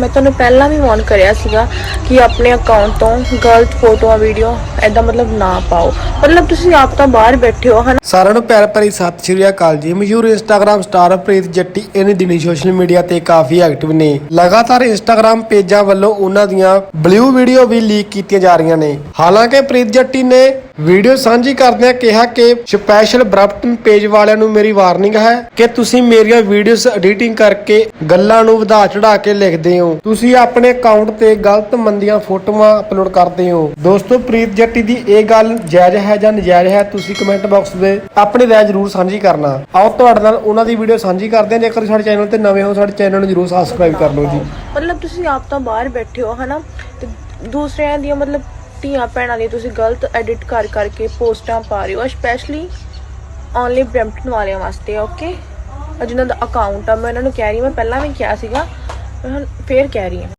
ਮੈਂ ਤੁਹਾਨੂੰ ਪਹਿਲਾਂ ਵੀ ਵਾਰਨ ਕਰਿਆ ਸੀਗਾ ਕਿ ਆਪਣੇ ਅਕਾਊਂਟ ਤੋਂ ਗਲਤ ਫੋਟੋਆਂ ਵੀਡੀਓ ਐਦਾਂ ਮਤਲਬ ਨਾ ਪਾਓ। ਮਤਲਬ ਤੁਸੀਂ ਆਪ ਤਾਂ ਬਾਹਰ ਬੈਠੇ ਹੋ, ਹਨਾ? ਸਾਰਿਆਂ ਨੂੰ ਪਿਆਰ ਭਰੀ ਸਤਿ ਸ਼੍ਰੀ ਅਕਾਲ ਜੀ। ਮਸ਼ਹੂਰ ਇੰਸਟਾਗ੍ਰam ਸਟਾਰ ਪ੍ਰੀਤ ਜੱਟੀ ਇਹਨੇ ਦਿਨੀ ਸੋਸ਼ਲ ਮੀਡੀਆ ਤੇ ਕਾਫੀ ਐਕਟਿਵ ਨੇ। ਲਗਾਤਾਰ ਇੰਸਟਾਗ੍ਰam ਪੇਜਾਂ ਵੱਲੋਂ ਉਹਨਾਂ ਦੀਆਂ ਬਲੂ ਵੀਡੀਓ ਵੀ ਲੀਕ ਕੀਤੀਆਂ ਜਾ ਰਹੀਆਂ ਨੇ। ਹਾਲਾਂਕਿ ਪ੍ਰੀਤ ਜੱਟੀ ਨੇ ਵੀਡੀਓ ਸਾਂਝੀ ਕਰਦਿਆਂ ਕਿਹਾ ਕਿ ਸਪੈਸ਼ਲ ਬ੍ਰਪਟਨ ਪੇਜ ਵਾਲਿਆਂ ਨੂੰ ਮੇਰੀ ਵਾਰਨਿੰਗ ਹੈ ਕਿ ਤੁਸੀਂ ਮੇਰੀਆਂ ਵੀਡੀਓਜ਼ ਐਡੀਟਿੰਗ ਕਰਕੇ ਗੱਲਾਂ ਨੂੰ ਵਧਾ ਚੜਾ ਕੇ ਲਿਖਦੇ ਹੋ। ਤੁਸੀਂ ਆਪਣੇ ਅਕਾਊਂਟ ਤੇ ਗਲਤ ਮੰਦੀਆਂ ਫੋਟੋਆਂ ਅਪਲੋਡ ਕਰਦੇ ਹੋ। ਦੋਸਤੋ, ਪ੍ਰੀਤ ਜੱਟੀ ਦੀ ਇਹ ਗੱਲ ਜਾਇਜ਼ ਹੈ ਜਾਂ ਨਜਾਇਜ਼ ਹੈ, ਤੁਸੀਂ ਕਮੈਂਟ ਬਾਕਸ ਦੇ ਆਪਣੀ ਰਾਏ ਜ਼ਰੂਰ ਸਾਂਝੀ ਕਰਨਾ। ਆਓ, ਤੁਹਾਡੇ ਨਾਲ ਉਹਨਾਂ ਦੀ ਵੀਡੀਓ ਸਾਂਝੀ ਕਰਦੇ ਹਾਂ। ਜੇਕਰ ਸਾਡੇ ਚੈਨਲ ਤੇ ਨਵੇਂ ਹੋ, ਸਾਡੇ ਚੈਨਲ ਨੂੰ ਜ਼ਰੂਰ ਸਬਸਕ੍ਰਾਈਬ ਕਰ ਲਓ ਜੀ। ਮਤਲਬ ਤੁਸੀਂ ਆਪ ਤਾਂ ਬਾਹਰ ਬੈਠੇ ਹੋ, ਹਨਾ? ਤੇ ਦੂਸਰਿਆਂ ਦੀਆਂ ਮਤਲਬ ਧੀਆਂ ਭੈਣਾਂ ਦੀ ਤੁਸੀਂ ਗਲਤ ਐਡਿਟ ਕਰ ਕਰਕੇ ਪੋਸਟਾਂ ਪਾ ਰਹੇ ਹੋ ਸਪੈਸ਼ਲੀ ਓਨਲੀ ਬ੍ਰੈਂਪਟਨ ਵਾਲਿਆਂ ਵਾਸਤੇ ਓਕੇ ਜਿਨ੍ਹਾਂ ਦਾ ਅਕਾਊਂਟ ਆ, ਮੈਂ ਇਹਨਾਂ ਨੂੰ ਕਹਿ ਰਹੀ ਮੈਂ ਪਹਿਲਾਂ ਵੀ ਕਿਹਾ ਸੀਗਾ ਫੇਰ ਕਹਿ ਰਹੀ ਹਾਂ।